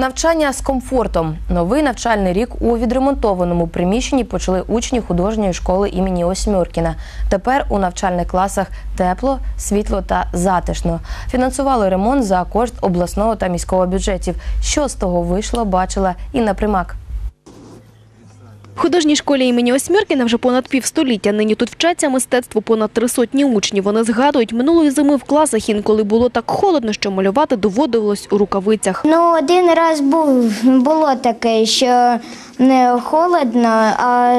Навчання з комфортом. Новий навчальний рік у відремонтованому приміщенні почали учні художньої школи імені Осьмюркіна. Тепер у навчальних класах тепло, світло та затишно. Фінансували ремонт за кошт обласного та міського бюджетів. Що з того вийшло, бачила Інна Примак. В художній школі імені Осьміркіна вже понад півстоліття. Нині тут вчаться мистецтво понад три сотні учнів. Вони згадують, минулої зими в класах інколи було так холодно, що малювати доводилось у рукавицях. Ну, один раз був, було таке, що не холодно, а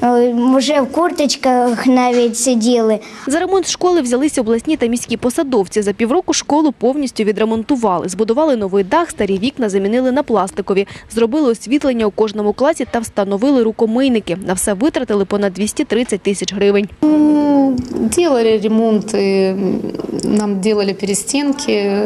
вже в курточках навіть сиділи. За ремонт школи взялися обласні та міські посадовці. За півроку школу повністю відремонтували. Збудували новий дах, старі вікна замінили на пластикові. Зробили освітлення у кожному класі та встановили рукомийники. На все витратили понад 230 тисяч гривень. Делали ремонт, нам делали перестенки.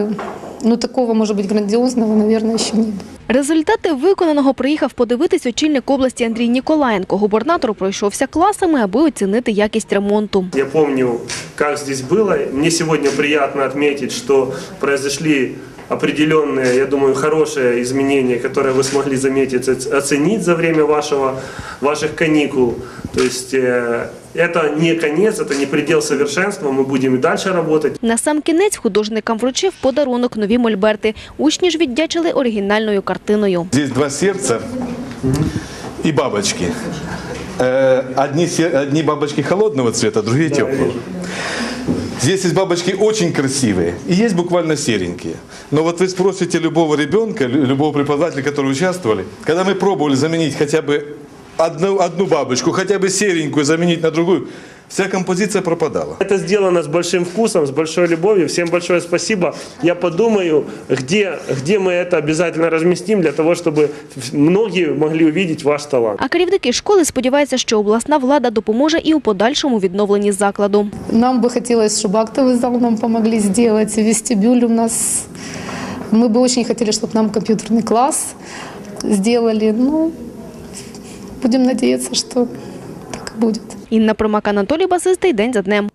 Ну, такого, может быть, грандиозного, наверное, еще не было. Результати виконаного приїхав подивитись очільник області Андрій Ніколаєнко. Губернатор пройшовся класами, аби оцінити якість ремонту. Я помню, как здесь было. Мне сегодня приятно отметить, что произошли определенные, я думаю, хорошие изменения, которые вы смогли заметить, оц- оценить за время вашего, ваших каникул. То есть э, это не конец, это не предел совершенства, мы будем и дальше работать. На сам кінець художникам вручив подарунок нові мольберти. Учні ж віддячили оригінальною картиною. Здесь два сердца и бабочки. Э, Одни, се- одни бабочки холодного цвета, другие теплого. Здесь есть бабочки очень красивые и есть буквально серенькие. Но вот вы спросите любого ребенка, лю- любого преподавателя, который участвовали, когда мы пробовали заменить хотя бы одну, одну бабочку, хотя бы серенькую заменить на другую, вся композиция пропадала. Это сделано с большим вкусом, с большой любовью. Всем большое спасибо. Я подумаю, где, где мы это обязательно разместим, для того, чтобы многие могли увидеть ваш талант. А керівники школи сподіваються, що обласна влада допоможе і у подальшому відновленні закладу. Нам бы хотелось, чтобы актовый зал нам помогли сделать, вестибюль у нас. Мы бы очень хотели, чтобы нам компьютерный класс сделали. Ну, будем надеяться, что так и будет. Інна Промак, Анатолій Басистий. День за днем.